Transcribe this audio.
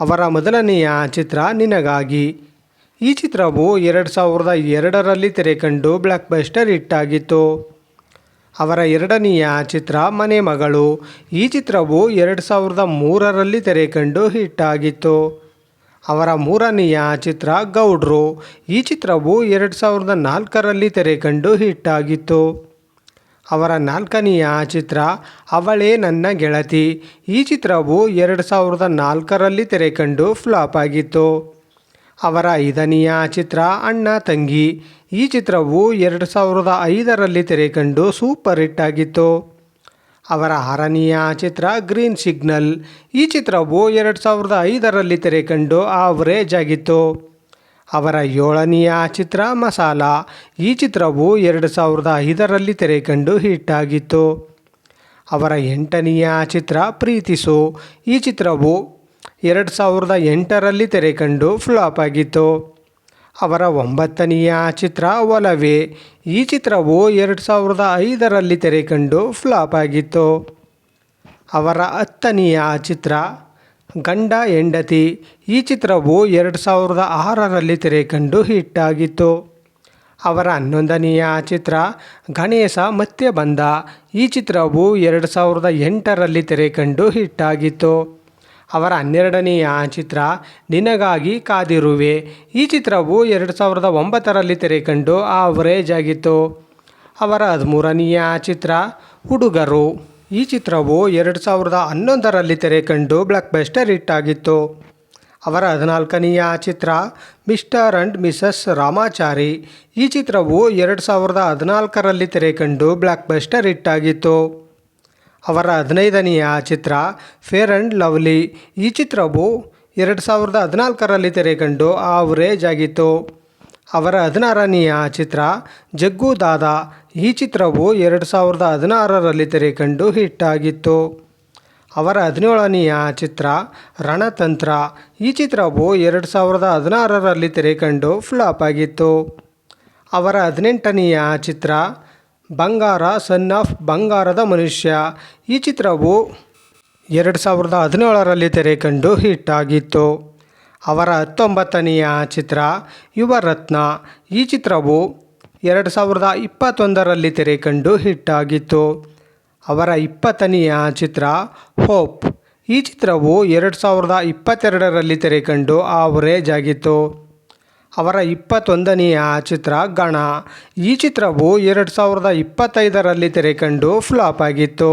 ಅವರ ಮೊದಲನೆಯ ಚಿತ್ರ ನಿನಗಾಗಿ. ಈ ಚಿತ್ರವು ಎರಡು ಸಾವಿರದ ಎರಡರಲ್ಲಿ ತೆರೆಕಂಡು ಬ್ಲ್ಯಾಕ್ ಬಸ್ಟರ್ ಹಿಟ್ಟಾಗಿತ್ತು. ಅವರ ಎರಡನೆಯ ಚಿತ್ರ ಮನೆ ಮಗಳು. ಈ ಚಿತ್ರವು ಎರಡು ಸಾವಿರದ ಮೂರರಲ್ಲಿ ತೆರೆಕಂಡು ಹಿಟ್ಟಾಗಿತ್ತು. ಅವರ ಮೂರನೆಯ ಚಿತ್ರ ಗೌಡ್ರು. ಈ ಚಿತ್ರವು ಎರಡು ಸಾವಿರದ ನಾಲ್ಕರಲ್ಲಿ ತೆರೆಕಂಡು ಹಿಟ್ಟಾಗಿತ್ತು. ಅವರ ನಾಲ್ಕನೆಯ ಚಿತ್ರ, ಅವಳೇ ನನ್ನ ಗೆಳತಿ ಈ ಚಿತ್ರವು ಎರಡು ಸಾವಿರದ ನಾಲ್ಕರಲ್ಲಿ ತೆರೆಕಂಡು ಫ್ಲಾಪ್ ಆಗಿತ್ತು. ಅವರ ಐದನೆಯ ಚಿತ್ರ, ಅಣ್ಣ ತಂಗಿ ಈ ಚಿತ್ರವು ಎರಡು ಸಾವಿರದ ಐದರಲ್ಲಿ ತೆರೆಕಂಡು ಸೂಪರ್ ಹಿಟ್ ಆಗಿತ್ತು. ಅವರ ಆರನೆಯ ಚಿತ್ರ, ಗ್ರೀನ್ ಸಿಗ್ನಲ್ ಈ ಚಿತ್ರವು ಎರಡು ಸಾವಿರದ ಐದರಲ್ಲಿ ತೆರೆಕಂಡು ಆವರೇಜ್ ಆಗಿತ್ತು. ಅವರ ಏಳನೆಯ ಚಿತ್ರ ಮಸಾಲ. ಈ ಚಿತ್ರವು ಎರಡು ಸಾವಿರದ ಐದರಲ್ಲಿ ತೆರೆಕಂಡು ಹಿಟ್ ಆಗಿತ್ತು. ಅವರ ಎಂಟನೆಯ ಚಿತ್ರ ಪ್ರೀತಿಸು ಈ ಚಿತ್ರವು ಎರಡು ಸಾವಿರದ ಎಂಟರಲ್ಲಿ ತೆರೆಕಂಡು ಫ್ಲಾಪ್ ಆಗಿತ್ತು. ಅವರ ಒಂಬತ್ತನೆಯ ಚಿತ್ರ ಒಲವೇ. ಈ ಚಿತ್ರವು ಎರಡು ಸಾವಿರದ ಐದರಲ್ಲಿ ತೆರೆಕಂಡು ಫ್ಲಾಪ್ ಆಗಿತ್ತು. ಅವರ ಹತ್ತನೆಯ ಚಿತ್ರ ಗಂಡ ಹೆಂಡತಿ, ಈ ಚಿತ್ರವು ಎರಡು ಸಾವಿರದ ಆರರಲ್ಲಿ ತೆರೆಕಂಡು ಹಿಟ್ಟಾಗಿತ್ತು ಅವರ ಹನ್ನೊಂದನೆಯ ಚಿತ್ರ ಗಣೇಶ ಮತ್ತೆ ಬಂದ, ಈ ಚಿತ್ರವು ಎರಡು ಸಾವಿರದ ಎಂಟರಲ್ಲಿ ತೆರೆಕಂಡು ಹಿಟ್ಟಾಗಿತ್ತು ಅವರ ಹನ್ನೆರಡನೆಯ ಚಿತ್ರ ನಿನಗಾಗಿ ಕಾದಿರುವೆ, ಈ ಚಿತ್ರವು ಎರಡು ಸಾವಿರದ ಒಂಬತ್ತರಲ್ಲಿ ತೆರೆಕಂಡು ಆವರೇಜ್ ಆಗಿತ್ತು. ಅವರ ಹದಿಮೂರನೆಯ ಚಿತ್ರ ಹುಡುಗರು. ಈ ಚಿತ್ರವು ಎರಡು ಸಾವಿರದ ಹನ್ನೊಂದರಲ್ಲಿ ತೆರೆಕಂಡು ಬ್ಲಾಕ್ ಬೆಸ್ಟರ್ ಹಿಟ್ ಆಗಿತ್ತು ಅವರ ಹದಿನಾಲ್ಕನೆಯ ಚಿತ್ರ ಮಿಸ್ಟರ್ ಅಂಡ್ ಮಿಸಸ್ ರಾಮಾಚಾರಿ. ಈ ಚಿತ್ರವು ಎರಡು ಸಾವಿರದ ಹದಿನಾಲ್ಕರಲ್ಲಿ ತೆರೆಕಂಡು ಬ್ಲಾಕ್ ಬೆಸ್ಟರ್ ಹಿಟ್ ಆಗಿತ್ತು ಅವರ ಹದಿನೈದನೆಯ ಚಿತ್ರ ಫೇರ್ ಆ್ಯಂಡ್ ಲವ್ಲಿ. ಈ ಚಿತ್ರವು ಎರಡು ಸಾವಿರದ ಹದಿನಾಲ್ಕರಲ್ಲಿ ತೆರೆಕಂಡು ಆವರೇಜ್ ಆಗಿತ್ತು. ಅವರ ಹದಿನಾರನೆಯ ಚಿತ್ರ ಜಗ್ಗು ದಾದಾ ಈ ಚಿತ್ರವು ಎರಡು ಸಾವಿರದ ಹದಿನಾರರಲ್ಲಿ ತೆರೆಕಂಡು ಹಿಟ್ಟಾಗಿತ್ತು ಅವರ ಹದಿನೇಳನೆಯ ಚಿತ್ರ ರಣತಂತ್ರ ಈ ಚಿತ್ರವು ಎರಡು ಸಾವಿರದ ಹದಿನಾರರಲ್ಲಿ ತೆರೆಕಂಡು ಫ್ಲಾಪ್ ಆಗಿತ್ತು. ಅವರ ಹದಿನೆಂಟನೆಯ ಚಿತ್ರ ಬಂಗಾರ ಸನ್ ಆಫ್ ಬಂಗಾರದ ಮನುಷ್ಯ ಈ ಚಿತ್ರವು ಎರಡು ಸಾವಿರದ ಹದಿನೇಳರಲ್ಲಿ ತೆರೆಕಂಡು ಹಿಟ್ ಆಗಿತ್ತು. ಅವರ ಹತ್ತೊಂಬತ್ತನೆಯ ಚಿತ್ರ ಯುವರತ್ನ. ಈ ಚಿತ್ರವು ಎರಡು ಸಾವಿರದ ಇಪ್ಪತ್ತೊಂದರಲ್ಲಿ ತೆರೆಕಂಡು ಹಿಟ್ ಆಗಿತ್ತು ಅವರ ಇಪ್ಪತ್ತನೆಯ ಚಿತ್ರ ಹೋಪ್. ಈ ಚಿತ್ರವು ಎರಡು ಸಾವಿರದ ಇಪ್ಪತ್ತೆರಡರಲ್ಲಿ ತೆರೆಕಂಡು ಆವರೇಜ್ ಆಗಿತ್ತು. ಅವರ ಇಪ್ಪತ್ತೊಂದನೆಯ ಚಿತ್ರ ಗಣ. ಈ ಚಿತ್ರವು ಎರಡು ಸಾವಿರದ ಇಪ್ಪತ್ತೈದರಲ್ಲಿ ತೆರೆಕಂಡು ಫ್ಲಾಪ್ ಆಗಿತ್ತು.